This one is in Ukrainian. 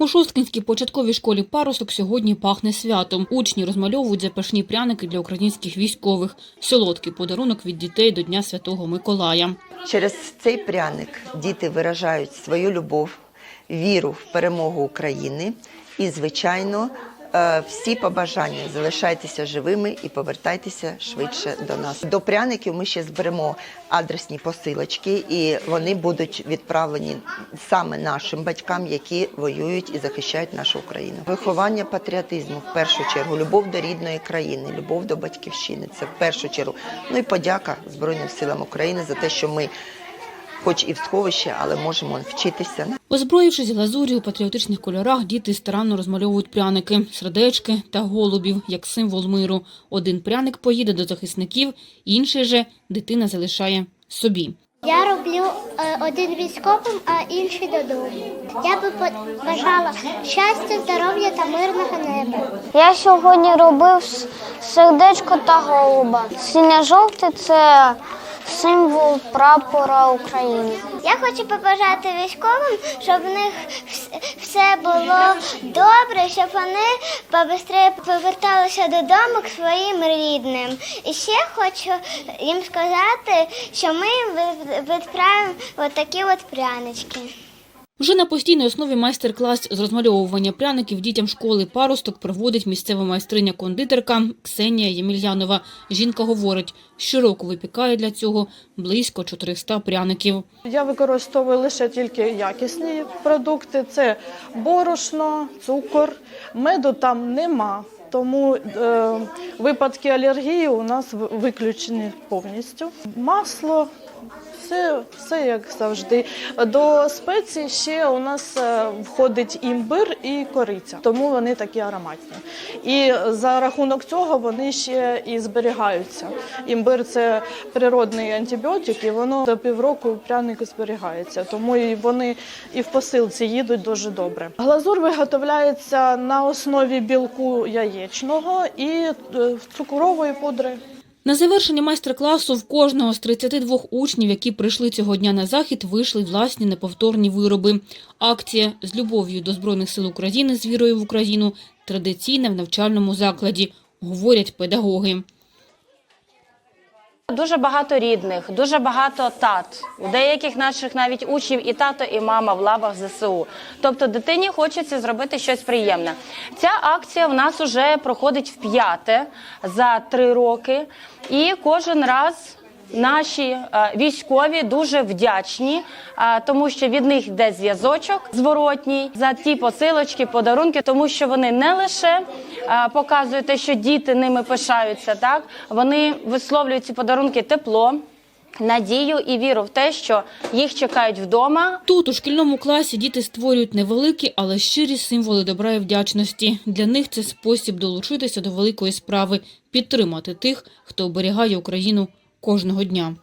У Шосткинській початковій школі парусок сьогодні пахне святом. Учні розмальовують запашні пряники для українських військових. Солодкий подарунок від дітей до Дня Святого Миколая. Через цей пряник діти виражають свою любов, віру в перемогу України і, звичайно, всі побажання залишайтеся живими і повертайтеся швидше до нас. До пряників ми ще зберемо адресні посилочки, і вони будуть відправлені саме нашим батькам, які воюють і захищають нашу Україну. Виховання патріотизму в першу чергу, любов до рідної країни, любов до батьківщини. Це в першу чергу. Ну і подяка Збройним силам України за те, що ми. Хоч і в сховищі, але можемо вчитися. Озброївшись глазур'ю у патріотичних кольорах, діти старанно розмальовують пряники, сердечки та голубів, як символ миру. Один пряник поїде до захисників, інший же дитина залишає собі. Я роблю е, один військовим, а інший додому. Я би бажала щастя, здоров'я та мирного неба. Я сьогодні робив сердечко та голуба. Синьо-жовтий це символ прапора України. Я хочу побажати військовим, щоб в них все було добре, щоб вони побистрее поверталися додому к своїм рідним. І ще хочу їм сказати, що ми відправимо отакі такі от прянички. Вже на постійній основі майстер-клас з розмальовування пряників дітям школи паросток проводить місцева майстриня-кондитерка Ксенія Ємельянова. Жінка говорить, щороку випікає для цього близько 400 пряників. Я використовую лише тільки якісні продукти: це борошно, цукор, меду там нема. Тому е, випадки алергії у нас виключені повністю. Масло, все, все як завжди. До спецій ще у нас е, входить імбир і кориця, тому вони такі ароматні. І за рахунок цього вони ще і зберігаються. Імбир це природний антибіотик, і воно до півроку пряник зберігається. Тому і вони і в посилці їдуть дуже добре. Глазур виготовляється на основі білку яєчного і е, цукрової пудри. На завершення майстер-класу в кожного з 32 учнів, які прийшли цього дня на захід, вийшли власні неповторні вироби. Акція з любов'ю до Збройних сил України з вірою в Україну традиційна в навчальному закладі, говорять педагоги. Дуже багато рідних, дуже багато тат. У деяких наших навіть учнів і тато, і мама в лавах ЗСУ. Тобто дитині хочеться зробити щось приємне. Ця акція в нас вже проходить в п'яте за три роки, і кожен раз. Наші е, військові дуже вдячні, е, тому що від них йде зв'язочок зворотній за ті посилочки, подарунки, тому що вони не лише е, показують те, що діти ними пишаються, так вони висловлюють ці подарунки тепло, надію і віру в те, що їх чекають вдома, Тут у шкільному класі діти створюють невеликі, але щирі символи добра і вдячності. Для них це спосіб долучитися до великої справи, підтримати тих, хто оберігає Україну кожного дня.